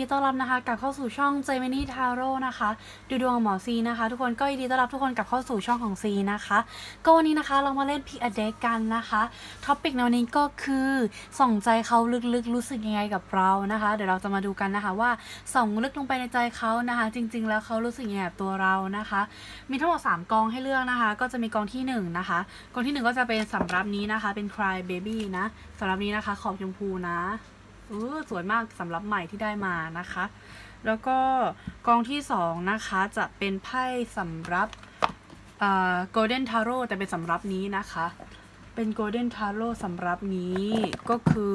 ดีต้อนรับนะคะกลับเข้าสู่ช่องเจมินี่ทาโร่นะคะ ดูดวงหมอซีนะคะ ทุกคนก็ยินดีต้อนรับทุกคนกลับเข้าสู่ช่องของซีนะคะ ก็วันนี้นะคะเรามาเล่นพิกอเด็กกันนะคะท็อปิกในวันนี้ก็คือส่องใจเขาลึกๆ รู้สึกยังไงกับเรานะคะ เดี๋ยวเราจะมาดูกันนะคะว่าส่องลึกลงไปในใจเขานะคะ จริง ๆ แล้วเขารู้สึกยังไงกับตัวเรานะคะ มีทั้งหมด3กองให้เลือกนะคะ ก็จะมีกองที่1นะคะกองที่ 1 ก็จะเป็นสำรับนี้นะคะ เป็น cry baby นะสำรับนี้นะคะขอบชมพูนะ เออสวยมากสำหรับใหม่ที่ได้มานะคะ แล้วก็กองที่สองนะคะจะเป็นไพ่สำหรับเอ่อ golden tarot แต่เป็นสำหรับนี้นะคะ เป็น golden tarot สำหรับนี้ก็คือ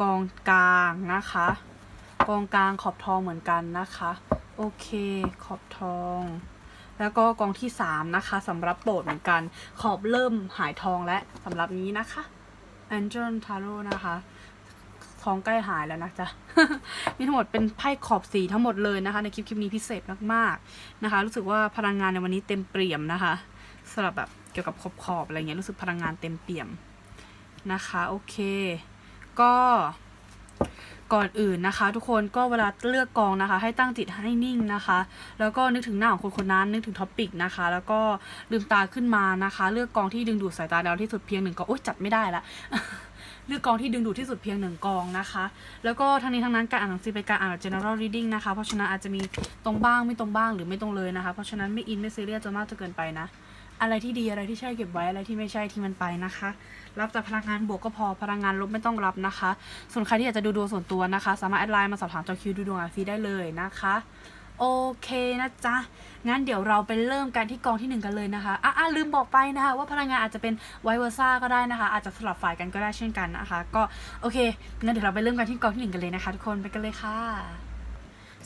กองกลางนะคะ กองกลางขอบทองเหมือนกันนะคะ โอเคขอบทองแล้วก็กองที่สามนะคะสำหรับโปรดเหมือนกัน ขอบเริ่มหายทองและสำหรับนี้นะคะ Angel Tarot นะคะ ท้องใกล้หายแล้วนะจ๊ะ มีทั้งหมดเป็นไพ่ขอบสีทั้งหมดเลยนะคะ ในคลิปคลิปนี้พิเศษมากๆนะคะ รู้สึกว่าพลังงานในวันนี้เต็มเปี่ยมนะคะสำหรับแบบเกี่ยวกับขอบขอบอะไรเงี้ยรู้สึกพลังงานเต็มเปี่ยมนะคะโอเค ก็ก่อนอื่นนะคะ ทุกคนก็เวลาเลือกกองนะคะ ให้ตั้งจิตให้นิ่งนะคะ แล้วก็นึกถึงหน้าของคนคนนั้นนึกถึงท็อปิกนะคะ แล้วก็ลืมตาขึ้นมานะคะ เลือกกองที่ดึงดูดสายตาเราที่สุดเพียงหนึ่งกองโอ๊ยจัดไม่ได้ละ เลือกกองที่ดึงดูดที่สุดเพียงหนึ่งกองนะคะ แล้วก็ทั้งนี้ทั้งนั้นการอ่านหนังสือเป็นการอ่านแบบ general reading นะคะ เพราะฉะนั้นอาจจะมีตรงบ้างไม่ตรงบ้างหรือไม่ตรงเลยนะคะ เพราะฉะนั้นไม่อินไม่ซีเรียสจนมากจนเกินไปนะ อะไรที่ดีอะไรที่ใช่เก็บไว้อะไรที่ไม่ใช่ที่มันไปนะคะ รับแต่พลังงานบวกก็พอพลังงานลบไม่ต้องรับนะคะ ส่วนใครที่อยากจะดูดวงส่วนตัวนะคะ สามารถแอดไลน์มาสอบถามจอคิวดูดวงอาฟีได้เลยนะคะ โอเคนะจ๊ะ งั้นเดี๋ยวเราไปเริ่มกันที่กองที่หนึ่งกันเลยนะคะ อะลืมบอกไปนะคะ ว่าพลังงานอาจจะเป็นไวเวอร์ซ่าก็ได้นะคะ อาจจะสลับฝ่ายกันก็ได้เช่นกันนะคะ ก็โอเค งั้นเดี๋ยวเราไปเริ่มกันที่กองที่หนึ่งกันเลยนะคะ ทุกคน ไปกันเลยค่ะ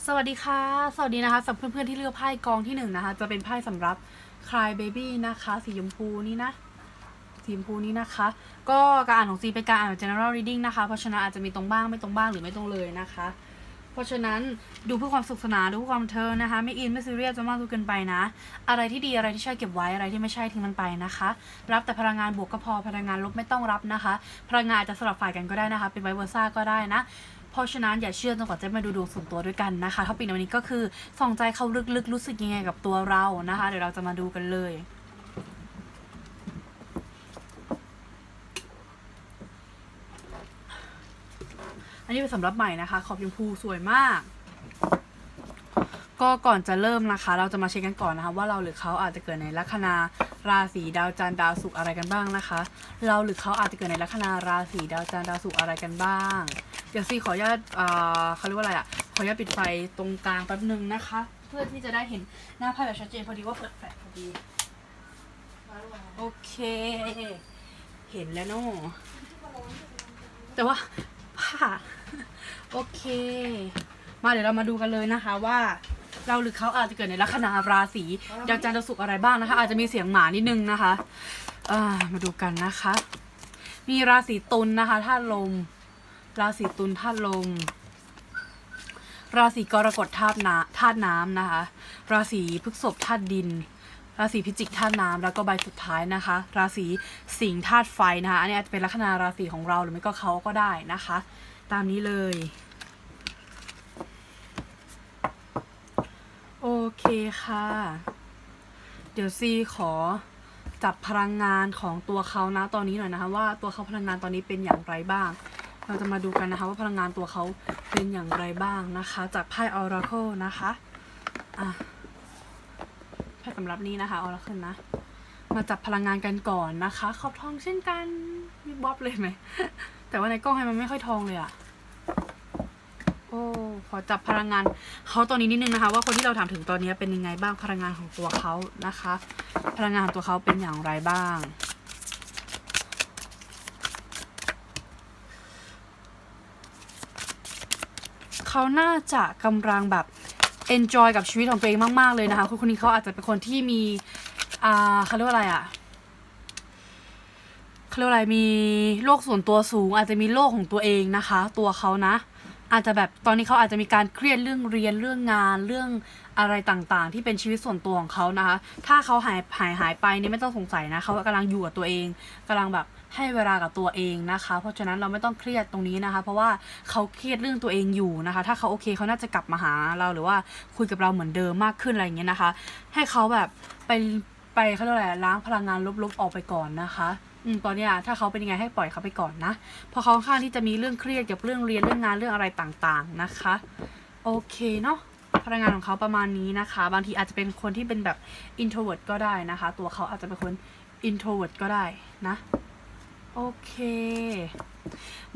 สวัสดีค่ะ สวัสดีนะคะสำหรับเพื่อนๆที่เลือกไพ่กองที่หนึ่งนะคะ จะเป็นไพ่สำหรับ Cry Baby นะคะ สีชมพูนี่นะ สีชมพูนี้นะคะ ก็การอ่านของซีเป็นการอ่านแบบ general reading นะคะ เพราะฉะนั้นอาจจะมีตรงบ้างไม่ตรงบ้างหรือไม่ตรงเลยนะคะ เพราะฉะนั้นดูเพื่อความสุขสนานดูเพื่อความเทิงนะคะ ไม่อินไม่ซีเรียสจนมากจนเกินไปนะ อะไรที่ดีอะไรที่ใช่เก็บไว้อะไรที่ไม่ใช่ทิ้งมันไปนะคะ รับแต่พลังงานบวกก็พอพลังงานลบไม่ต้องรับนะคะ พลังงานอาจจะสลับฝ่ายกันก็ได้นะคะ เป็นไวเวอร์ซ่าก็ได้นะเพราะฉะนั้นอย่าเชื่อจนกว่าจะมาดูดวงส่วนตัวด้วยกันนะคะท็อปิกในวันนี้ก็คือส่องใจเขาลึกๆ รู้สึกยังไงกับตัวเรานะคะ เดี๋ยวเราจะมาดูกันเลย อันนี้เป็นสำหรับใหม่นะคะ ขอบชมพูสวยมาก ก็ก่อนจะเริ่มนะคะ เราจะมาเช็คกันก่อนนะคะ ว่าเราหรือเขาอาจจะเกิดในลัคนาราศีดาวจันทร์ดาวศุกร์อะไรกันบ้างนะคะ เราหรือเขาอาจจะเกิดในลัคนาราศีดาวจันทร์ดาวศุกร์อะไรกันบ้าง เดี๋ยวซีขออนุญาตอ่าเขาเรียกว่าอะไรอะ ขออนุญาตปิดไฟตรงกลางแป๊บนึงนะคะ เพื่อที่จะได้เห็นหน้าไพ่แบบชัดเจนพอดีว่าเปิดแฟลชพอดีโอเค เห็นแล้วเนาะแต่ว่า ผ้า โอเค มาเดี๋ยวเรามาดูกันเลยนะคะว่า เราหรือเขาอาจจะเกิดในลัคนาราศีดาวจันทร์ดาวศุกร์อะไรบ้างนะคะ อาจจะมีเสียงหมานิดนึงนะคะอ่ามาดูกันนะคะ มีราศีตุลนะคะธาตุลม ราศีตุลธาตุลม ราศีกรกฎธาตุน้ำธาตุน้ำนะคะ ราศีพฤษภธาตุดิน ราศีพิจิกธาตุน้ำแล้วก็ใบสุดท้ายนะคะ ราศีสิงห์ธาตุไฟนะคะอันนี้อาจจะเป็นลัคนาราศีของเราหรือไม่ก็เขาก็ได้นะคะ ตามนี้เลยโอเคค่ะ เดี๋ยวซีขอจับพลังงานของตัวเขานะตอนนี้หน่อยนะคะว่าตัวเขาพลังงานตอนนี้เป็นอย่างไรบ้าง เราจะมาดูกันนะคะว่าพลังงานตัวเขาเป็นอย่างไรบ้างนะคะ จากไพ่ Oracle นะคะอะ สำหรับนี้นะคะ Oracle นะ มาจับพลังงานกันก่อนนะคะ ขอบทองเช่นกันมีบ๊อบเลยไหม แต่ว่าในกล้องให้มันไม่ค่อยทองเลยอะโอ้ขอจับพลังงานเขาตอนนี้นิดนึงนะคะ ว่าคนที่เราถามถึงตอนนี้เป็นยังไงบ้างพลังงานของตัวเขานะคะ พลังงานของตัวเขาเป็นอย่างไรบ้างเขาน่าจะกำลังแบบ enjoy กับชีวิตของตัวเองมาก ๆ เลยนะคะคนคนนี้เขาอาจจะเป็นคนที่มีอ่าเขาเรียกว่าอะไรอะเขาเรียกว่าอะไรมีโลกส่วนตัวสูง อาจจะมีโลกของตัวเองนะคะ ตัวเขานะ อาจจะแบบตอนนี้เขาอาจจะมีการเครียดเรื่องเรียนเรื่องงานเรื่องอะไรต่างๆ ที่เป็นชีวิตส่วนตัวของเขานะคะ ถ้าเขาหายหายหายไปนี่ไม่ต้องสงสัยนะเขากำลังอยู่กับตัวเองกำลังแบบให้เวลากับตัวเองนะคะ เพราะฉะนั้นเราไม่ต้องเครียดตรงนี้นะคะ เพราะว่าเขาเครียดเรื่องตัวเองอยู่นะคะ ถ้าเขาโอเคเขาน่าจะกลับมาหาเราหรือว่าคุยกับเราเหมือนเดิมมากขึ้นอะไรอย่างเงี้ยนะคะ ให้เขาแบบไปไปเขาเรียกอะไรล้างพลังงานลบๆออกไปก่อนนะคะ อืมตอนเนี้ยถ้าเขาเป็นยังไงให้ปล่อยเขาไปก่อนนะเพราะเขาค่อนข้างที่จะมีเรื่องเครียดเกี่ยวกับเรื่องเรียนเรื่องงานเรื่องอะไรต่างๆนะคะ โอเคเนาะพลังงานของเขาประมาณนี้นะคะ บางทีอาจจะเป็นคนที่เป็นแบบ introvert ก็ได้นะคะ ตัวเขาอาจจะเป็นคน introvert ก็ได้นะโอเค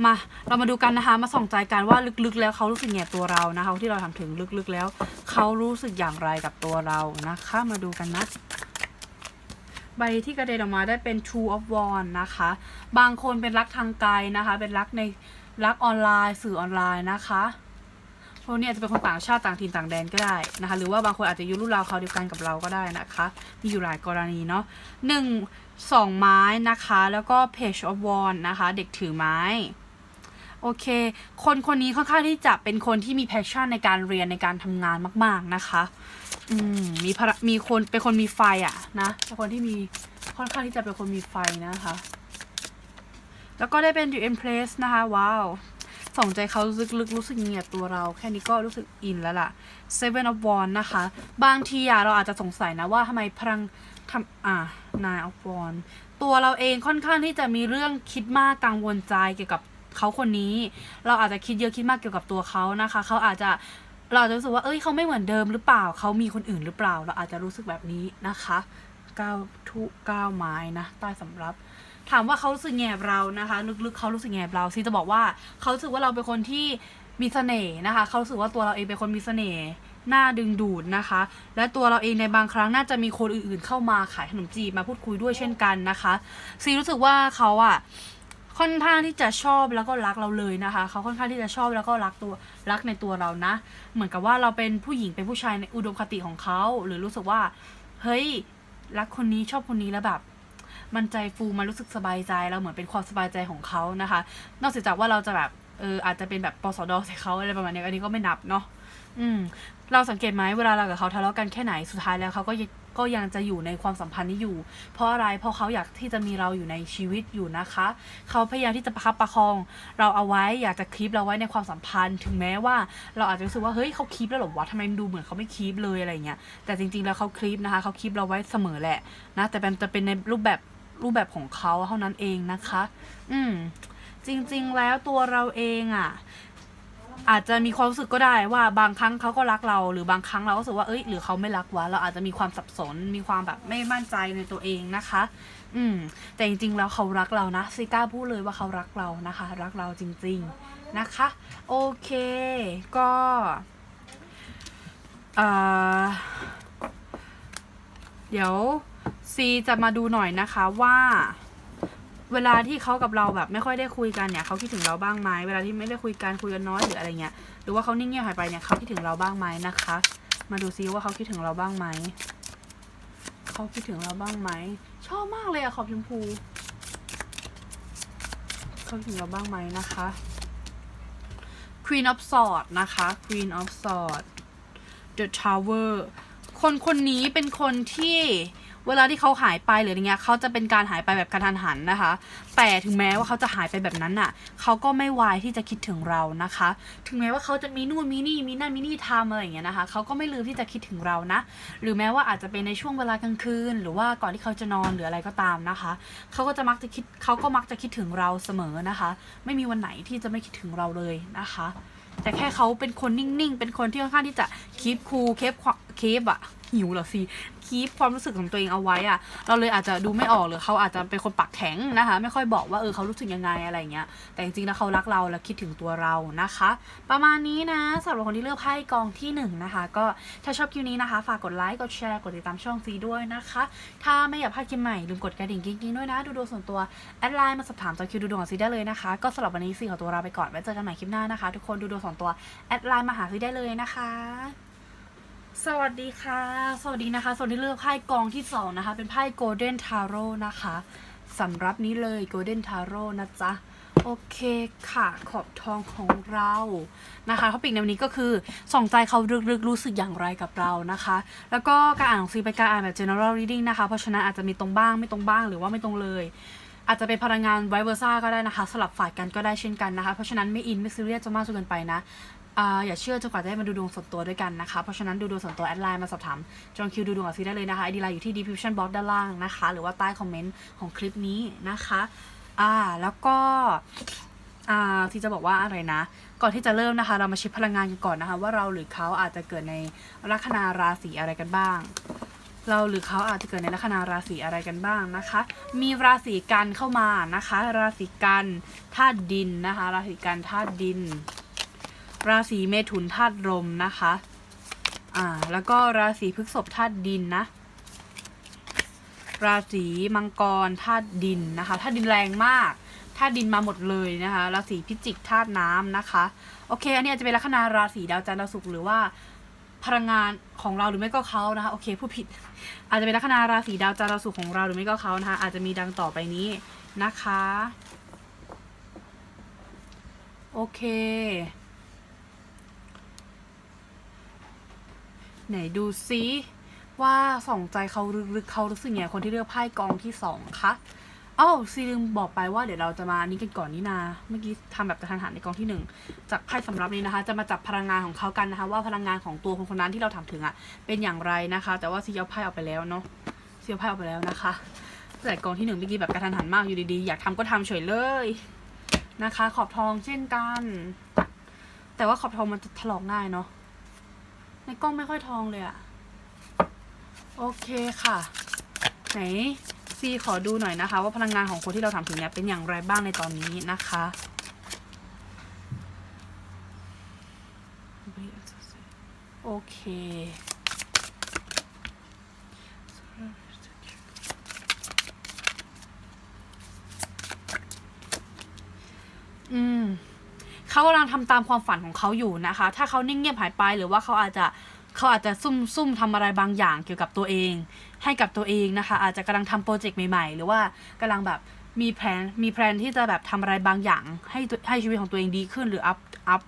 มาเรามาดูกันนะคะ มาส่องใจกันว่าลึกๆ แล้วเขารู้สึกไงตัวเรานะคะที่เราทำถึงลึกๆแล้ว เขารู้สึกอย่างไรกับตัวเรานะคะ มาดูกันนะ ใบที่กระเด็นออกมาได้เป็น True of Wands นะคะ บางคนเป็นรักทางไกลนะคะ เป็นรักในรักออนไลน์ สื่อออนไลน์นะคะพวกนี้อาจจะเป็นคนต่างชาติต่างถิ่นต่างแดนก็ได้นะคะ หรือว่าบางคนอาจจะอยู่รุ่นราวเขาเดียวกันกับเราก็ได้นะคะ มีอยู่หลายกรณีเนาะหนึ่งสองไม้นะคะ แล้วก็ Page of Wands นะคะ เด็กถือไม้ โอเค คนคนนี้ค่อนข้างที่จะเป็นคนที่มี passion ในการเรียนในการทำงานมาก ๆนะคะ อืมมีพละมีคนเป็นคนมีไฟอะนะเป็นคนที่มีค่อนข้างที่จะเป็นคนมีไฟนะคะ แล้วก็ได้เป็น The Empress นะคะว้าวส่องใจเขาลึกลึกรู้สึกเงียบตัวเรา แค่นี้ก็รู้สึกอินแล้วล่ะ Seven of Wands นะคะ บางทีอะเราอาจจะสงสัยนะว่าทำไมพลังทำอ่า Nine of Wands ตัวเราเองค่อนข้างที่จะมีเรื่องคิดมากกังวลใจเกี่ยวกับ เขาคนนี้ เราอาจจะคิดเยอะคิดมากเกี่ยวกับตัวเขานะคะ เขาอาจจะเราจจะรู้สึกว่า เอ้ย เขาไม่เหมือนเดิมหรือเปล่า เขามีคนอื่นหรือเปล่า เราอาจจะรู้สึกแบบนี้นะคะก้าวทุก้าวไม้นะ ใต้สำรับ ถามว่าเขารู้สึกแงบเรานะคะ ลึกๆ เขารู้สึกแงบเราซีจะบอกว่า เขารู้สึกว่าเราเป็นคนที่มีเสน่ห์นะคะ เขารู้สึกว่าตัวเราเองเป็นคนมีเสน่ห์น่าดึงดูดนะคะ และตัวเราเองในบางครั้งน่าจะมีคนอื่นๆ เข้ามาขายขนมจีบมาพูดคุยด้วยเช่นกันนะคะซีรู้สึกว่าเขาอะ ค่อนข้างที่จะชอบแล้วก็รักเราเลยนะคะ เขาค่อนข้างที่จะชอบแล้วก็รักตัวรักในตัวเรานะ เหมือนกับว่าเราเป็นผู้หญิงเป็นผู้ชายในอุดมคติของเขา หรือรู้สึกว่าเฮ้ยรักคนนี้ชอบคนนี้แล้วแบบ มันใจฟูมันรู้สึกสบายใจเราเหมือนเป็นความสบายใจของเขานะคะ นอกจากว่าเราจะแบบเอออาจจะเป็นแบบปสดใส่เขาอะไรประมาณนี้อันนี้ก็ไม่นับเนาะอืม เราสังเกตไหมเวลาเรากับเขาทะเลาะกันแค่ไหนสุดท้ายแล้วเขาก็ยังก็ยังจะอยู่ในความสัมพันธ์นี้อยู่ เพราะอะไรเพราะเขาอยากที่จะมีเราอยู่ในชีวิตอยู่นะคะ เขาพยายามที่จะประคับประคอง เราเอาไว้อยากจะคลิปเราไว้ในความสัมพันธ์ ถึงแม้ว่าเราอาจจะรู้สึกว่าเฮ้ยเขาคลิปแล้วเหรอวะทำไมมันดูเหมือนเขาไม่คลิปเลยอะไรเงี้ยแต่จริงๆแล้วเขาคลิปนะคะเขาคลิปเราไว้เสมอแหละนะแต่เป็นจะเป็นในรูปแบบรูปแบบของเขาเท่านั้นเองนะคะ อืมจริงๆแล้วตัวเราเองอะ อาจจะมีความรู้สึกก็ได้ว่าบางครั้งเขาก็รักเรา หรือบางครั้งเราก็รู้สึกว่าเอ้ยหรือเขาไม่รักวะเราอาจจะมีความสับสนมีความแบบไม่มั่นใจในตัวเองนะคะ อืม แต่จริงๆแล้วเขารักเรานะซิก้าพูดเลยว่าเขารักเรานะคะ รักเราจริง ๆนะคะ โอเค ก็เอ่อเดี๋ยวซีจะมาดูหน่อยนะคะว่า เวลาที่เขากับเราแบบไม่ค่อยได้คุยกันเนี่ยเขาคิดถึงเราบ้างไหมเวลาที่ไม่ได้คุยกันคุยกันน้อยหรืออะไรเงี้ยหรือว่าเขานิ่งเงียบหายไปเนี่ยเขาคิดถึงเราบ้างไหมนะคะ มาดูซิว่าเขาคิดถึงเราบ้างไหมเขาคิดถึงเราบ้างไหมชอบมากเลยอะขอบชมพูเขาคิดถึงเราบ้างไหมนะคะ Queen of Swords นะคะ Queen of Swords The Tower คนคนนี้เป็นคนที่ เวลาที่เขาหายไปหรืออะไรเงี้ยเขาจะเป็นการหายไปแบบกระทันหันนะคะ แต่ถึงแม้ว่าเขาจะหายไปแบบนั้นน่ะเขาก็ไม่วายที่จะคิดถึงเรานะคะ ถึงแม้ว่าเขาจะมีนู่นมีนี่มีนั่นมีนี่ทำอะไรอย่างเงี้ยนะคะเขาก็ไม่ลืมที่จะคิดถึงเรานะ หรือแม้ว่าอาจจะเป็นในช่วงเวลากลางคืน หรือว่าก่อนที่เขาจะนอนหรืออะไรก็ตามนะคะเขาก็จะมักจะคิดเขาก็มักจะคิดถึงเราเสมอนะคะ ไม่มีวันไหนที่จะไม่คิดถึงเราเลยนะคะ แต่แค่เขาเป็นคนนิ่งๆ เป็นคนที่ค่อนข้างที่จะคีปคูลเคปเคปอะ หิวเหรอสิคีปความรู้สึกของตัวเองเอาไว้อะเราเลยอาจจะดูไม่ออกหรือเขาอาจจะเป็นคนปากแข็งนะคะ ไม่ค่อยบอกว่าเออเขารู้สึกยังไงอะไรเงี้ย แต่จริงๆแล้วเขารักเราและคิดถึงตัวเรานะคะ ประมาณนี้นะสำหรับคนที่เลือกไพ่กองที่หนึ่งนะคะ ก็ถ้าชอบคลิปนี้นะคะ ฝากกดไลค์กดแชร์กดติดตามช่องซีด้วยนะคะ ถ้าไม่อยากพลาดคลิปใหม่ลืมกดกระดิ่งกิ๊งๆด้วยนะ ดูดวงส่วนตัวแอดไลน์มาสอบถามจอคิวดูดวงของซีได้เลยนะคะก็สำหรับวันนี้ซีขอตัวลาไปก่อนไว้เจอกันใหม่คลิปหน้านะคะ ทุกคนดูดวงส่วนตัวแอดไลน์มาหาซีได้เลยนะคะ สวัสดีค่ะ สวัสดีนะคะส่วนที่เลือกไพ่กองที่สองนะคะ เป็นไพ่ Golden Tarot นะคะสำหรับนี้เลย Golden Tarot นะจ๊ะ โอเคค่ะ ขอบทองของเรานะคะท็อปิกในวันนี้ก็คือส่องใจเขาลึกๆรู้สึกอย่างไรกับเรานะคะ แล้วก็การอ่านของซีเป็นการอ่านแบบ general reading นะคะ เพราะฉะนั้นอาจจะมีตรงบ้างไม่ตรงบ้างหรือว่าไม่ตรงเลย อาจจะเป็นพลังงานไวเวอร์ซ่าก็ได้นะคะ สลับฝ่ายกันก็ได้เช่นกันนะคะ เพราะฉะนั้นไม่อินไม่ซีเรียสจนมากจนเกินไปนะ อย่าเชื่อจนกว่าจะได้มาดูดวงส่วนตัวด้วยกันนะคะ เพราะฉะนั้นดูดวงส่วนตัวแอดไลน์มาสอบถามจองคิวดูดวงกับซีได้เลยนะคะไอดีไลน์อยู่ที่ description box ด้านล่างนะคะ หรือว่าใต้คอมเมนต์ของคลิปนี้นะคะอ่าแล้วก็อ่าที่จะบอกว่าอะไรนะ ก่อนที่จะเริ่มนะคะ เรามาเช็คพลังงานกันก่อนนะคะ ว่าเราหรือเขาอาจจะเกิดในลัคนาราศีอะไรกันบ้าง เราหรือเขาอาจจะเกิดในลัคนาราศีอะไรกันบ้างนะคะ มีราศีกันเข้ามานะคะ ราศีกันธาตุดินนะคะ ราศีกันธาตุดิน ราศีเมถุนธาตุลมนะคะ อ่า แล้วก็ราศีพฤษภธาตุดินนะ ราศีมังกรธาตุดินนะคะธาตุดินแรงมากธาตุดินมาหมดเลยนะคะ ราศีพิจิกธาตุน้ำนะคะ โอเค อันนี้อาจจะเป็นลัคนาราศีดาวจันทร์ดาวศุกร์หรือว่าพลังงานของเราหรือไม่ก็เขานะคะ โอเคผู้ผิด อาจจะเป็นลัคนาราศีดาวจันทร์ดาวศุกร์ของเราหรือไม่ก็เขานะคะ อาจจะมีดังต่อไปนี้นะคะ โอเค ไหนดูซิว่าส่องใจเขาลึกๆเขารู้สึกไงคนที่เลือกไพ่กองที่สองคะอ้าวซีลืมบอกไปว่าเดี๋ยวเราจะมานี่กันก่อนนี่นา เมื่อกี้ทำแบบกระทันหันในกองที่หนึ่งจากไพ่สำรับนี้นะคะ จะมาจับพลังงานของเขากันนะคะ ว่าพลังงานของตัวคนคนนั้นที่เราถามถึงอะ เป็นอย่างไรนะคะ แต่ว่าซีเอาไพ่ออกไปแล้วเนาะซีเอาไพ่ออกไปแล้วนะคะแต่กองที่หนึ่งเมื่อกี้แบบกระทันหันมากอยู่ดีๆอยากทำก็ทำเฉยเลยนะคะ ขอบทองเช่นกัน แต่ว่าขอบทองมันจะถลอกง่ายเนาะ ในกล้องไม่ค่อยทองเลยอะโอเคค่ะ ไหนซีขอดูหน่อยนะคะ ว่าพลังงานของคนที่เราถามถึงเนี่ยเป็นอย่างไรบ้างในตอนนี้นะคะโอเค อืม เขากำลังทำตามความฝันของเขาอยู่นะคะ ถ้าเขานิ่งเงียบหายไปหรือว่าเขาอาจจะเขาอาจจะซุ่มซุ่มทำอะไรบางอย่างเกี่ยวกับตัวเอง ให้กับตัวเองนะคะ อาจจะกำลังทำโปรเจกต์ใหม่ๆ หรือว่ากำลังแบบมีแผนมีแผนที่จะแบบทำอะไรบางอย่าง ให้ให้ชีวิตของตัวเองดีขึ้นหรืออัพอัพ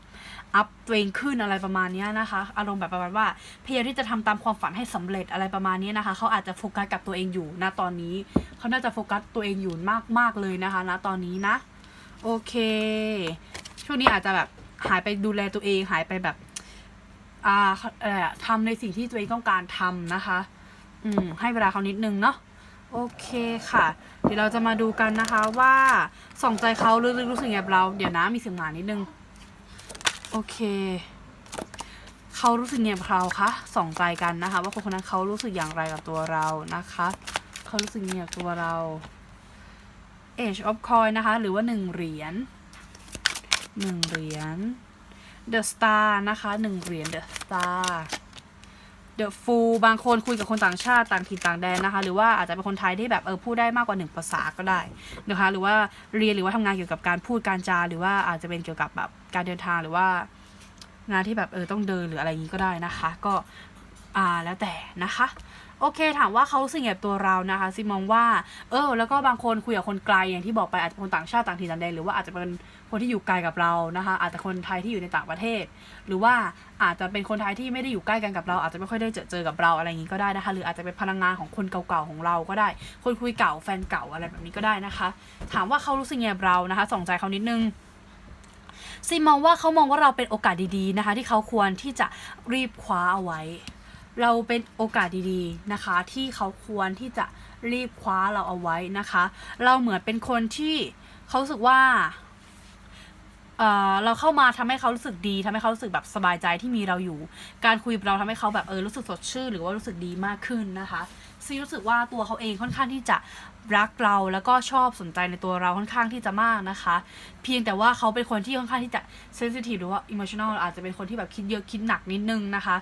อัพตัวเองขึ้นอะไรประมาณนี้นะคะ อารมณ์แบบประมาณว่าพยายามที่จะทำตามความฝันให้สำเร็จอะไรประมาณนี้นะคะเขาอาจจะโฟกัสกับตัวเองอยู่ณตอนนี้เขาน่าจะโฟกัสตัวเองอยู่มากมากเลยนะคะณตอนนี้นะ โอเค ช่วงนี้อาจจะแบบหายไปดูแลตัวเองหายไปแบบ อ่าเออทำในสิ่งที่ตัวเองต้องการทำนะคะ อืม ให้เวลาเขานิดนึงเนาะโอเคค่ะ เดี๋ยวเราจะมาดูกันนะคะว่าส่องใจเขาลึกๆรู้สึกไงกับเรา เดี๋ยวนะมีเสียงหมานิดนึง โอเค เขารู้สึกไงกับเราคะส่องใจกันนะคะ ว่าคนคนนั้นเขารู้สึกอย่างไรกับตัวเรานะคะเขารู้สึกไงกับตัวเรา Age of Coin นะคะ หรือว่าหนึ่งเหรียญ หนึ่งเหรียญ The Star นะคะหนึ่งเหรียญ The Star The Fool บางคนคุยกับคนต่างชาติต่างถิ่นต่างแดนนะคะ หรือว่าอาจจะเป็นคนไทยที่แบบเออพูดได้มากกว่าหนึ่งภาษาก็ได้นะคะ หรือว่าเรียนหรือว่าทำงานเกี่ยวกับการพูดการจา หรือว่าอาจจะเป็นเกี่ยวกับแบบการเดินทางหรือว่างานที่แบบเออต้องเดินหรืออะไรอย่างนี้ก็ได้นะคะ ก็อ่าแล้วแต่นะคะโอเคถามว่าเขารู้สึกไงกับตัวเรานะคะซิมองว่า เออ แล้วก็บางคนคุยกับคนไกลอย่างที่บอกไปอาจจะเป็นคนต่างชาติต่างถิ่นต่างแดนหรือว่าอาจจะเป็น คนที่อยู่ไกลกับเรานะคะ อาจจะคนไทยที่อยู่ในต่างประเทศ หรือว่าอาจจะเป็นคนไทยที่ไม่ได้อยู่ใกล้กันกับเรา อาจจะไม่ค่อยได้เจอเจอกับเราอะไรอย่างนี้ก็ได้นะคะ หรืออาจจะเป็นพลังงานของคนเก่าๆของเราก็ได้ คนคุยเก่าแฟนเก่าอะไรแบบนี้ก็ได้นะคะ ถามว่าเขารู้สึกไงกับเรานะคะส่องใจเขานิดนึงซีมองว่าเขามองว่าเราเป็นโอกาสดีๆนะคะ ที่เขาควรที่จะรีบคว้าเอาไว้ เราเป็นโอกาสดีๆนะคะ ที่เขาควรที่จะรีบคว้าเราเอาไว้นะคะ เราเหมือนเป็นคนที่เขาสึกว่า เอ่อเราเข้ามาทำให้เขารู้สึกดีทำให้เขารู้สึกแบบสบายใจที่มีเราอยู่ การคุยเราทำให้เขาแบบเออรู้สึกสดชื่นหรือว่ารู้สึกดีมากขึ้นนะคะซีรู้สึกว่าตัวเขาเองค่อนข้างที่จะรักเราแล้วก็ชอบสนใจในตัวเราค่อนข้างที่จะมากนะคะ เพียงแต่ว่าเขาเป็นคนที่ค่อนข้างที่จะเซนซิทีฟหรือว่าอิมมชันแนลอาจจะเป็นคนที่แบบคิดเยอะคิดหนักนิดนึงนะคะ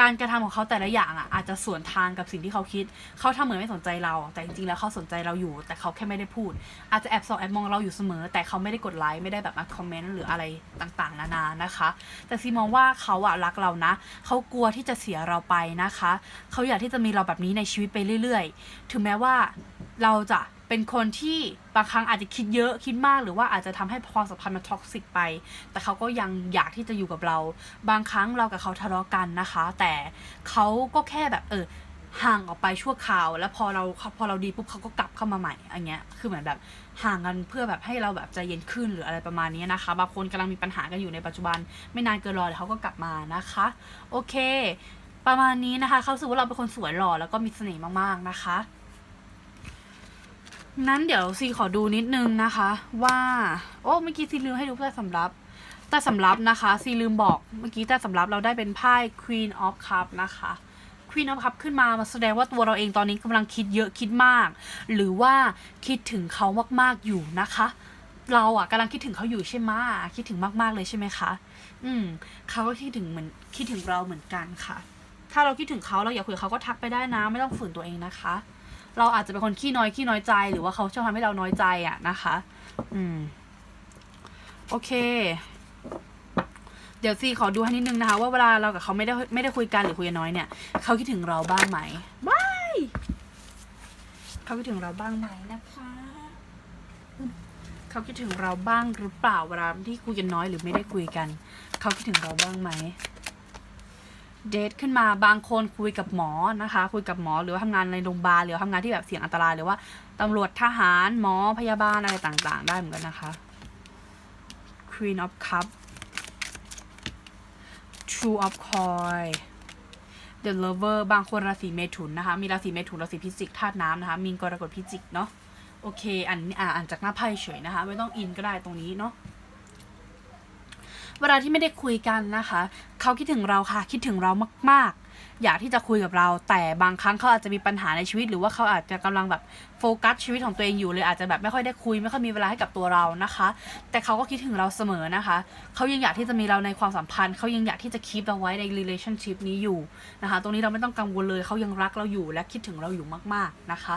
การกระทำของเขาแต่ละอย่างอะอาจจะสวนทางกับสิ่งที่เขาคิด เขาทำเหมือนไม่สนใจเรา แต่จริงๆแล้วเขาสนใจเราอยู่ แต่เขาแค่ไม่ได้พูด อาจจะแอบส่องแอบมองเราอยู่เสมอ แต่เขาไม่ได้กดไลค์ไม่ได้แบบมาคอมเมนต์หรืออะไรต่างๆ นานานะคะ แต่ซีมองว่าเขาอะรักเรานะ เขากลัวที่จะเสียเราไปนะคะ เขาอยากที่จะมีเราแบบนี้ในชีวิตไปเรื่อย ๆ ถึงแม้ว่าเราจะ เป็นคนที่บางครั้งอาจจะคิดเยอะคิดมากหรือว่าอาจจะทำให้ความสัมพันธ์มันท็อกซิกไป แต่เขาก็ยังอยากที่จะอยู่กับเรา บางครั้งเรากับเขาทะเลาะกันนะคะ แต่เขาก็แค่แบบเออห่างออกไปชั่วคราว แล้วพอเราพอเราดีปุ๊บเขาก็กลับเข้ามาใหม่อันเงี้ยคือเหมือนแบบห่างกันเพื่อแบบให้เราแบบใจเย็นขึ้นหรืออะไรประมาณนี้นะคะ บางคนกำลังมีปัญหากันอยู่ในปัจจุบัน ไม่นานเกินรอเดี๋ยวเขาก็กลับมานะคะ โอเค ประมาณนี้นะคะ เขาสึกว่าเราเป็นคนสวยหล่อแล้วก็มีเสน่ห์มากๆนะคะ นั้นเดี๋ยวซีขอดูนิดนึงนะคะ ว่า โอ้เมื่อกี้ซีลืมให้ดูแต่สำรับ แต่สำรับนะคะ ซีลืมบอกเมื่อกี้แต่สำรับเราได้เป็นไพ่ Queen of Cup นะคะ Queen of Cup ขึ้นมามาแสดงว่าตัวเราเองตอนนี้กำลังคิดเยอะคิดมาก หรือว่าคิดถึงเขามากๆอยู่นะคะเราอะกำลังคิดถึงเขาอยู่ใช่ไหมคิดถึงมาก ๆ เลยใช่ไหมคะ อืมเขาก็คิดถึงเหมือนคิดถึงเราเหมือนกันค่ะ ถ้าเราคิดถึงเขาเราอยากคุยกับเขาก็ทักไปได้นะ ไม่ต้องฝืนตัวเองนะคะ เราอาจจะเป็นคนขี้น้อยขี้น้อยใจ หรือว่าเขาชอบทำให้เราน้อยใจอะนะคะ อืม โอเค เดี๋ยวซีขอดูให้นิดนึงนะคะ ว่าเวลาเรากับเขาไม่ได้ไม่ได้คุยกันหรือคุยกันน้อยเนี่ย เขาคิดถึงเราบ้างไหมไม่เขาคิดถึงเราบ้างไหมนะคะเขาคิดถึงเราบ้างหรือเปล่าเวลาที่คุยกันน้อยหรือไม่ได้คุยกัน เขาคิดถึงเราบ้างไหม เดทขึ้นมาบางคนคุยกับหมอนะคะ คุยกับหมอหรือว่าทำงานในโรงพยาบาลหรือว่าทำงานที่แบบเสี่ยงอันตรายหรือว่าตำรวจทหารหมอพยาบาลอะไรต่างๆ ได้เหมือนกันนะคะ Queen of Cup True of Coin The Lover บางคนราศีเมถุนนะคะ มีราศีเมถุนราศีพิจิกธาตุน้ำนะคะ มีนกรกฎพิจิกเนาะโอเคอันนี้อ่านจากหน้าไพ่เฉยนะคะ ไม่ต้องอินก็ได้ตรงนี้เนาะ เวลาที่ไม่ได้คุยกันนะคะ เขาคิดถึงเราค่ะ คิดถึงเรามาก ๆ อยากที่จะคุยกับเรา แต่บางครั้งเขาอาจจะมีปัญหาในชีวิต หรือว่าเขาอาจจะกำลังแบบโฟกัสชีวิตของตัวเองอยู่เลยอาจจะแบบไม่ค่อยได้คุย ไม่ค่อยมีเวลาให้กับตัวเรานะคะ แต่เขาก็คิดถึงเราเสมอนะคะ เขายังอยากที่จะมีเราในความสัมพันธ์เขายังอยากที่จะคีปเราไว้ใน relationship นี้อยู่นะคะ ตรงนี้เราไม่ต้องกังวลเลยเขายังรักเราอยู่และคิดถึงเราอยู่มาก ๆ นะคะ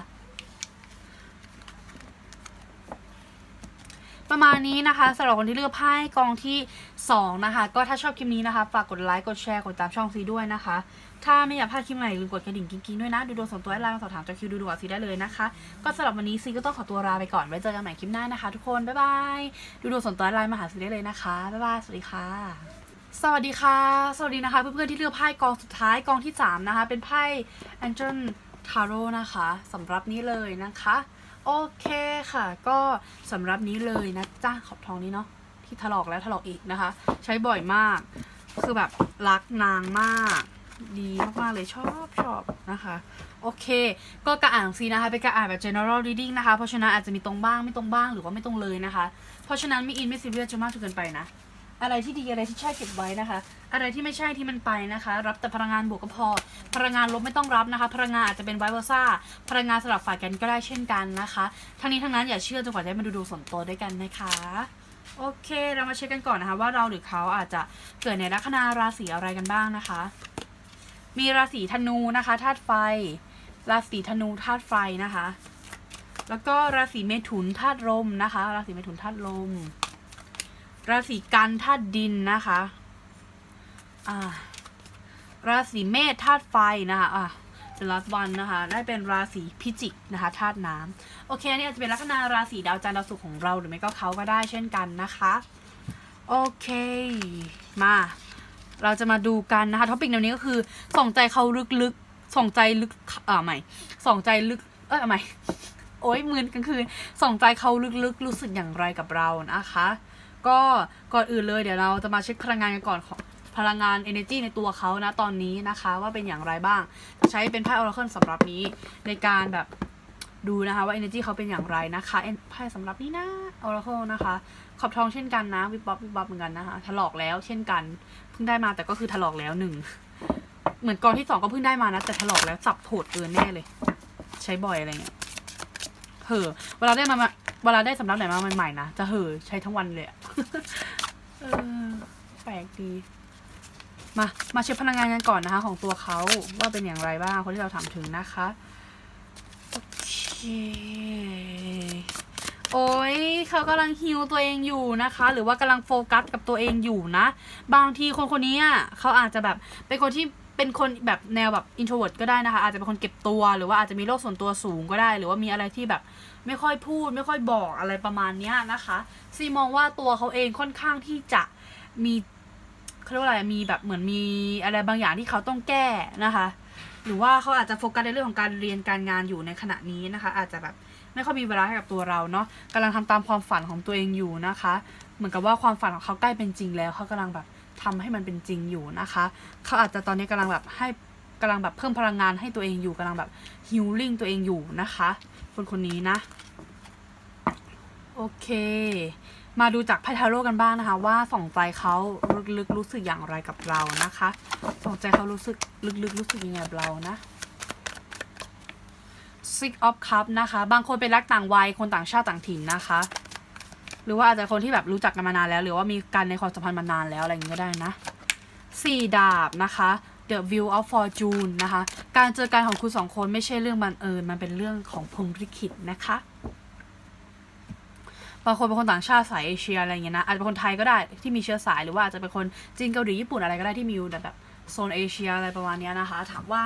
ประมาณนี้นะคะสำหรับคนที่เลือกไพ่กองที่ 2 นะคะ ก็ถ้าชอบคลิปนี้นะคะ ฝากกดไลค์ กดแชร์ กดตามช่องซีด้วยนะคะ ถ้าไม่อยากพลาดคลิปใหม่ลืมกดกระดิ่งกิ๊งๆด้วยนะ ดูดวงส่วนตัวไลน์มาสอบถามจากคิวดูดวงซีได้เลยนะคะ ก็สำหรับวันนี้ซีก็ต้องขอตัวลาไปก่อน ไว้เจอกันใหม่คลิปหน้านะคะ ทุกคน บ๊ายบาย ดูดวงส่วนตัวไลน์มาหาซีได้เลยนะคะ บ๊ายบาย สวัสดีค่ะ สวัสดีค่ะ สวัสดีนะคะ เพื่อนๆที่เลือกไพ่กองสุดท้ายกองที่ 3 นะคะ เป็นไพ่ Angel Tarot นะคะสำหรับนี้เลยนะคะ โอเคค่ะ ก็สำหรับนี้เลยนะจ้าขอบทองนี้เนาะที่ถลอกแล้วถลอกอีกนะคะ ใช้บ่อยมาก คือแบบรักนางมาก ดีมากๆเลยชอบชอบนะคะ โอเค ก็การอ่านของซีนะคะเป็นการอ่านแบบ general reading นะคะ เพราะฉะนั้นอาจจะมีตรงบ้างไม่ตรงบ้างหรือว่าไม่ตรงเลยนะคะ เพราะฉะนั้นไม่อินไม่ซีเรียสจนมากจนเกินไปนะ อะไรที่ดีอะไรที่ใช่เก็บไว้นะคะ อะไรที่ไม่ใช่ที่มันไปนะคะ รับแต่พลังงานบวกก็พอ พลังงานลบไม่ต้องรับนะคะ พลังงานอาจจะเป็นไวเวอร์ซ่าพลังงานสลับฝ่ายกันก็ได้เช่นกันนะคะ ทั้งนี้ทั้งนั้นอย่าเชื่อจนกว่าจะมาดูดวงส่วนตัวด้วยกันนะคะโอเค เรามาเช็คกันก่อนนะคะ ว่าเราหรือเขาอาจจะเกิดในลัคนาราศีอะไรกันบ้างนะคะ มีราศีธนูนะคะธาตุไฟ ราศีธนูธาตุไฟนะคะ แล้วก็ราศีเมถุนธาตุลมนะคะ ราศีเมถุนธาตุลม ราศีกันธาตุดินนะคะอ่าราศีเมษธาตุไฟนะคะอ่า the last one นะคะ ได้เป็นราศีพิจิกนะคะธาตุน้ำโอเค อันนี้อาจจะเป็นลัคนาราศีดาวจันทร์ดาวศุกร์ของเราหรือไม่ก็เขาก็ได้เช่นกันนะคะ โอเค มา เราจะมาดูกันนะคะท็อปิกแนวนี้ก็คือส่องใจเขาลึกๆส่องใจลึกอ่าใหม่ส่องใจลึก เออเอาใหม่โอ้ยมืนกลางคืนส่องใจเขาลึกๆ รู้สึกอย่างไรกับเรานะคะ ก็ก่อนอื่นเลยเดี๋ยวเราจะมาเช็คพลังงานกันก่อนของพลังงาน energy ในตัวเขานะตอนนี้นะคะ ว่าเป็นอย่างไรบ้างจะใช้เป็นไพ่ oracle สำหรับนี้ในการแบบดูนะคะว่า energy เขาเป็นอย่างไรนะคะไพ่สำหรับนี้นะ oracle นะคะ ขอบทองเช่นกันนะวิบบ๊อบวิบบ๊อบเหมือนกันนะคะถลอกแล้วเช่นกันเพิ่งได้มาแต่ก็คือถลอกแล้วหนึ่งเหมือนกองที่สองก็เพิ่งได้มานะแต่ถลอกแล้วสับโผดเกินแน่เลย ใช้บ่อยอะไรเงี้ยเห่อเวลาได้มามา เวลาได้สำรับไหนมาใหม่ๆนะ จะเห่อใช้ทั้งวันเลยอะเออแปลกดี มา มาเช็คพลังงานกันก่อนนะคะ ของตัวเขาว่าเป็นอย่างไรบ้างคนที่เราถามถึงนะคะโอเคโอ้ยเขากำลังฮิวตัวเองอยู่นะคะ หรือว่ากำลังโฟกัสกับตัวเองอยู่นะ บางทีคนคนนี้อะเขาอาจจะแบบเป็นคนที่เป็นคนแบบแนวแบบ introvert ก็ได้นะคะ อาจจะเป็นคนเก็บตัว หรือว่าอาจจะมีโลกส่วนตัวสูงก็ได้ หรือว่ามีอะไรที่แบบ ไม่ค่อยพูด ไม่ค่อยบอกอะไรประมาณเนี้ยนะคะซีมองว่าตัวเขาเองค่อนข้างที่จะมีเขาเรียกว่าอะไรมีแบบเหมือนมีอะไรบางอย่างที่เขาต้องแก้นะคะ หรือว่าเขาอาจจะโฟกัสในเรื่องของการเรียนการงานอยู่ในขณะนี้นะคะ อาจจะแบบไม่ค่อยมีเวลาให้กับตัวเราเนาะกำลังทำตามความฝันของตัวเองอยู่นะคะ เหมือนกับว่าความฝันของเขาใกล้เป็นจริงแล้วเขากำลังแบบทำให้มันเป็นจริงอยู่นะคะ เขาอาจจะตอนนี้กำลังแบบให้ กำลังแบบเพิ่มพลังงานให้ตัวเองอยู่กำลังแบบฮิลลิ่งตัวเองอยู่นะคะ คนคนนี้นะ โอเค มาดูจากไพ่ทาโร่กันบ้างนะคะ ว่าส่องใจเขาลึกๆรู้สึกอย่างไรกับเรานะคะส่องใจเขารู้สึกลึกๆรู้สึกยังไงกับเรานะ Six of Cup นะคะ บางคนเป็นรักต่างวัยคนต่างชาติต่างถิ่นนะคะ หรือว่าอาจจะคนที่แบบรู้จักกันมานานแล้ว หรือว่ามีการในความสัมพันธ์มานานแล้วอะไรอย่างนี้ก็ได้นะสี่ดาบนะคะ The View of Fortune นะคะ การเจอกันของคุณสองคนไม่ใช่เรื่องบังเอิญ มันเป็นเรื่องของพรมลิขิตนะคะ บางคนเป็นคนต่างชาติสายเอเชียอะไรเงี้ยนะ อาจจะเป็นคนไทยก็ได้ที่มีเชื้อสาย หรือว่าอาจจะเป็นคนจีนเกาหลีญี่ปุ่นอะไรก็ได้ที่มีอยู่แบบโซนเอเชียอะไรประมาณเนี้ยนะคะ ถามว่า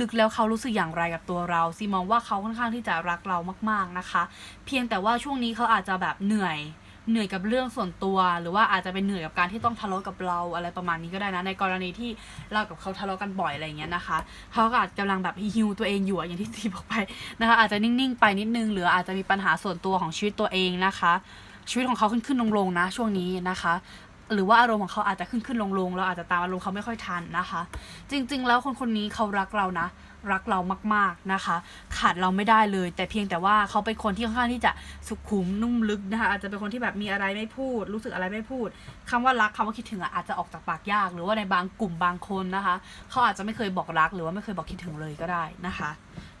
ลึกๆแล้วเขารู้สึกอย่างไรกับตัวเราซีมองว่าเขาค่อนข้างที่จะรักเรามาก ๆนะคะ เพียงแต่ว่าช่วงนี้เขาอาจจะแบบเหนื่อย เหนื่อยกับเรื่องส่วนตัว หรือว่าอาจจะเป็นเหนื่อยกับการที่ต้องทะเลาะกับเราอะไรประมาณนี้ก็ได้นะ ในกรณีที่เรากับเขาทะเลาะกันบ่อยอะไรอย่างเงี้ยนะคะเขาก็อาจกำลังแบบฮิวตัวเองอยู่อย่างที่ทีบอกไปนะคะอาจจะนิ่งๆไปนิดนึงหรืออาจจะมีปัญหาส่วนตัวของชีวิตตัวเองนะคะชีวิตของเขาขึ้นขึ้นลงลงๆนะช่วงนี้นะคะ หรือว่าอารมณ์ของเขาอาจจะขึ้นขึ้นลงลงเราอาจจะตามอารมณ์เขาไม่ค่อยทันนะคะ จริง ๆ แล้วคนคนนี้เขารักเรานะ รักเรามากๆนะคะ ขาดเราไม่ได้เลย แต่เพียงแต่ว่าเขาเป็นคนที่ค่อนข้างที่จะสุขุมนุ่มลึกนะคะอาจจะเป็นคนที่แบบมีอะไรไม่พูด รู้สึกอะไรไม่พูดคำว่ารักคำว่าคิดถึงอาจจะออกจากปากยาก หรือว่าในบางกลุ่มบางคนนะคะ เขาอาจจะไม่เคยบอกรักหรือว่าไม่เคยบอกคิดถึงเลยก็ได้นะคะ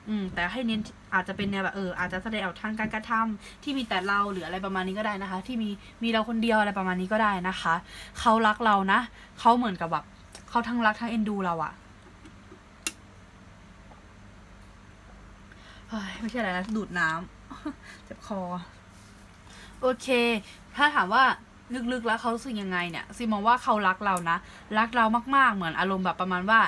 อืม แต่ให้เน้นอาจจะเป็นแนวแบบเอออาจจะแสดงออกทางการกระทำที่มีแต่เราหรืออะไรประมาณนี้ก็ได้นะคะ ที่มีมีเราคนเดียวอะไรประมาณนี้ก็ได้นะคะ เขารักเรานะเขาเหมือนกับแบบเขาทั้งรักทั้งเอ็นดูเราอะไม่ใช่อะไรนะดูดน้ำเจ็บคอ โอเค ถ้าถามว่าลึกๆแล้วเขารู้สึกยังไงเนี่ยซีมองว่าเขารักเรานะ รักเรามากๆ เหมือนอารมณ์แบบประมาณว่า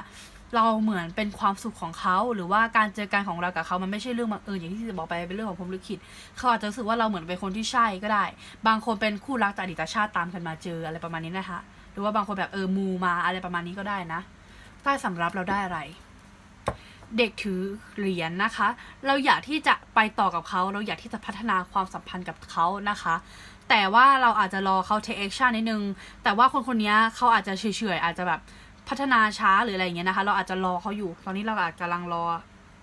เราเหมือนเป็นความสุขของเขาหรือว่าการเจอกันของเรากับเขามันไม่ใช่เรื่องบังเอิญอย่างที่จะบอกไปเป็นเรื่องของพรหมลิขิตเขาอาจจะรู้สึกว่าเราเหมือนเป็นคนที่ใช่ก็ได้ บางคนเป็นคู่รักจากอดีตชาติตามกันมาเจออะไรประมาณนี้นะคะ หรือว่าบางคนแบบเออมูมาอะไรประมาณนี้ก็ได้นะ ใต้สำรับเราได้อะไร เด็กถือเหรียญนะคะ เราอยากที่จะไปต่อกับเขาเราอยากที่จะพัฒนาความสัมพันธ์กับเขานะคะแต่ว่าเราอาจจะรอเขา take action นิดนึง แต่ว่าคนคนนี้เขาอาจจะเฉยๆ อาจจะแบบ พัฒนาช้าหรืออะไรอย่างเงี้ยนะคะ เราอาจจะรอเขาอยู่ ตอนนี้เราอาจจะกำลังรอ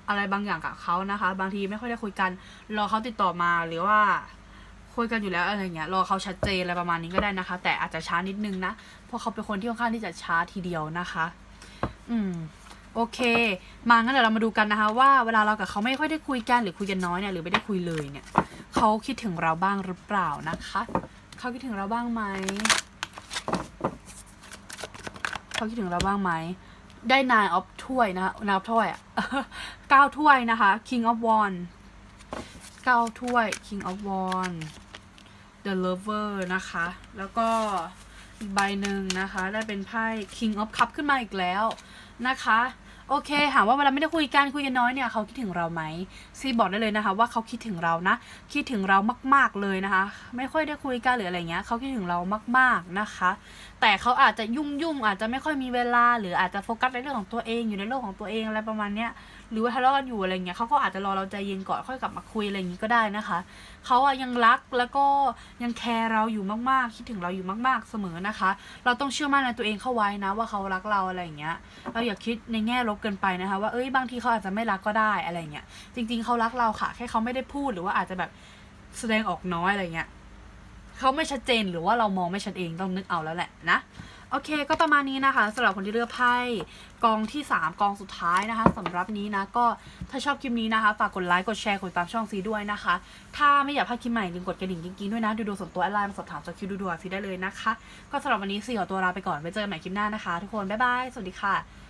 อะไรบางอย่างกับเขานะคะ บางทีไม่ค่อยได้คุยกัน รอเขาติดต่อมาหรือว่าคุยกันอยู่แล้วอะไรเงี้ยรอเขาชัดเจนอะไรประมาณนี้ก็ได้นะคะ แต่อาจจะช้านิดนึงนะเพราะเขาเป็นคนที่ค่อนข้างที่จะช้าทีเดียวนะคะ อืมโอเค มางั้นเดี๋ยวเรามาดูกันนะคะ ว่าเวลาเรากับเขาไม่ค่อยได้คุยกันหรือคุยกันน้อยเนี่ยหรือไม่ได้คุยเลยเนี่ยเขาคิดถึงเราบ้างหรือเปล่านะคะเขาคิดถึงเราบ้างไหม เขาคิดถึงเราบ้างไหม ได้ nine of ถ้วยนะคะ nine of ถ้วยอะเก้าถ้วยนะคะ king of wand เก้าถ้วย king of wand the lover นะคะ แล้วก็อีกใบหนึ่งนะคะ ได้เป็นไพ่ king of cup ขึ้นมาอีกแล้วนะคะ โอเคถามว่าเวลาไม่ได้คุยกันคุยกันน้อยเนี่ยเขาคิดถึงเราไหมซีบอกได้เลยนะคะ ว่าเขาคิดถึงเรานะ คิดถึงเรามาก ๆเลยนะคะ ไม่ค่อยได้คุยกันหรืออะไรเงี้ยเขาคิดถึงเรามาก ๆนะคะ แต่เขาอาจจะยุ่งยุ่งอาจจะไม่ค่อยมีเวลา หรืออาจจะโฟกัสในเรื่องของตัวเองอยู่ในโลกของตัวเองอะไรประมาณเนี้ยหรือว่าทะเลาะกันอยู่อะไรเงี้ยเขาก็อาจจะรอเราใจเย็นก่อนค่อยกลับมาคุยอะไรอย่างนี้ก็ได้นะคะเขาอะยังรักแล้วก็ยังแคร์เราอยู่มากๆ คิดถึงเราอยู่มากๆเสมอนะคะ เราต้องเชื่อมั่นในตัวเองเข้าไว้นะ ว่าเขารักเราอะไรอย่างเงี้ย เราอย่าคิดในแง่ลบเกินไปนะคะ ว่าเอ้ยบางทีเขาอาจจะไม่รักก็ได้อะไรเงี้ยจริง ๆเขารักเราค่ะ แค่เขาไม่ได้พูดหรือว่าอาจจะแบบแสดงออกน้อยอะไรเงี้ย เขาไม่ชัดเจนหรือว่าเรามองไม่ชัดเองต้องนึกเอาแล้วแหละนะโอเค ก็ประมาณนี้นะคะสำหรับคนที่เลือกไพ่กองที่ 3 กองสุดท้ายนะคะสำหรับนี้นะก็ถ้าชอบคลิปนี้นะคะฝากกดไลค์กดแชร์กดติดตามช่องซีด้วยนะคะ ถ้าไม่อยากพลาดคลิปใหม่ลืมกดกระดิ่งกิ๊งๆด้วยนะ ดูดูส่วนตัวอดไลน์มาสอบถามจากคิวดูดูซีได้เลยนะคะ ก็สำหรับวันนี้ซีขอตัวลาไปก่อนไว้เจอกันใหม่คลิปหน้านะคะ ทุกคนบ๊ายบายสวัสดีค่ะ